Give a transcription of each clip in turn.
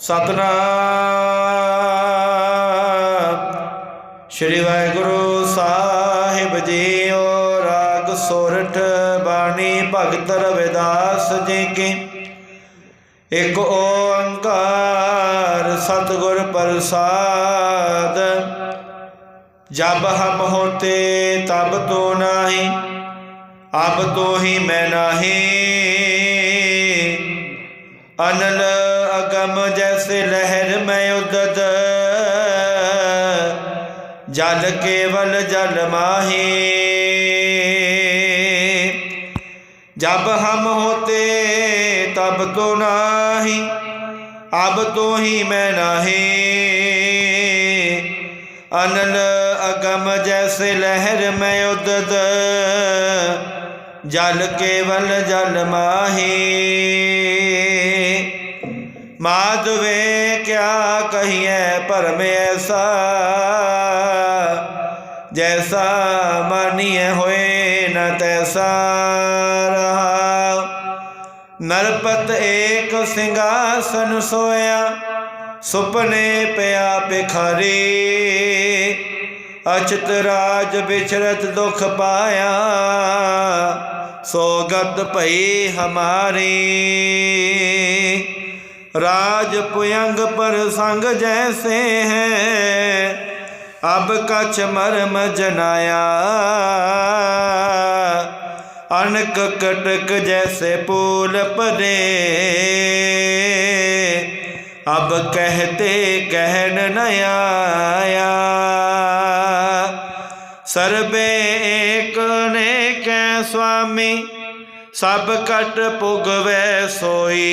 ਸਤਨਾਮ। ਸ਼੍ਰੀ ਵਾਹਿਗੁਰੂ ਸਾਹਿਬ ਜੀਓ, ਰਾਗ ਸੋਰਠ ਬਾਣੀ ਭਗਤ ਰਵਿਦਾਸ ਜੀ ਕੀ। ਇਕ ਓੰਕਾਰ ਸਤਿਗੁਰ ਪ੍ਰਸਾਦ। ਜਬ ਹਮ ਹੋਤੇ ਤਬ ਤੋ ਨਾਹੀ, ਅਬ ਤੋ ਹੀ ਮੈਂ ਨਾਹੀ। ਅਨਲ गम जैसे लहर में उदत जल केवल जल माहे जब हम होते तब तो नाही अब तो ही मैं नाही अनल अगम जैसे लहर में उदत जल केवल जल माहे ਮਾਧਵੇ ਕਿਆ ਕਹੀਏ ਭਰਮ ਐਸਾ? ਜੈਸਾ ਮਾਨੀਏ ਹੋਏ ਨ ਤੈਸਾ ਰਹਾ। ਨਰਪਤ ਏਕ ਸਿੰਘਾਸਨ ਸੋਇਆ, ਸੁਪਨੇ ਪਿਆ ਬਿਖਰੇ ਅਚਤ ਰਾਜ ਵਿਚਰਤ ਦੁਖ ਪਾਇਆ ਸੋਗਤ ਭਈ ਹਮਾਰੀ। राजपुयंग पर संग जैसे हैं, अब कछ मरम जनाया। अनक कटक जैसे पुल परे अब कहते कहन नया सर्वे एक ने कै स्वामी, सब कट पुगवे सोई।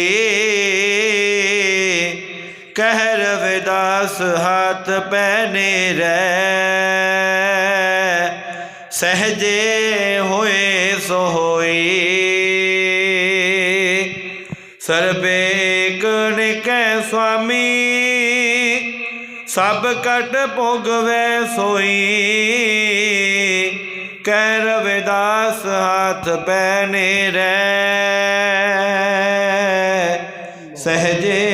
ਕਹਿ ਰਵਿਦਾਸ ਹੱਥ ਪੈਨੇ ਰਹਿ। ਸਹਜੇ ਹੋਏ ਸੋ ਹੋਈ। ਸਰਬੇ ਏਕ ਨੇ ਕੈ ਸੁਆਮੀ, ਸਭ ਕਟ ਭੋਗਵੈ ਸੋਈ। ਕਹਿ ਰਵਿਦਾਸ ਹੱਥ ਪੈਨੇ ਰਹਿ। ਸਹਜੇ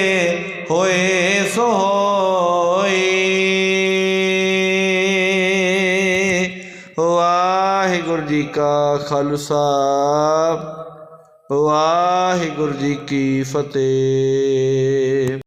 ਹੋਏ ਸੋ ਹੋਈ ਵਾਹਿਗੁਰੂ ਜੀ ਕਾ ਖਾਲਸਾ ਵਾਹਿਗੁਰੂ ਜੀ ਕੀ ਫਤਿਹ।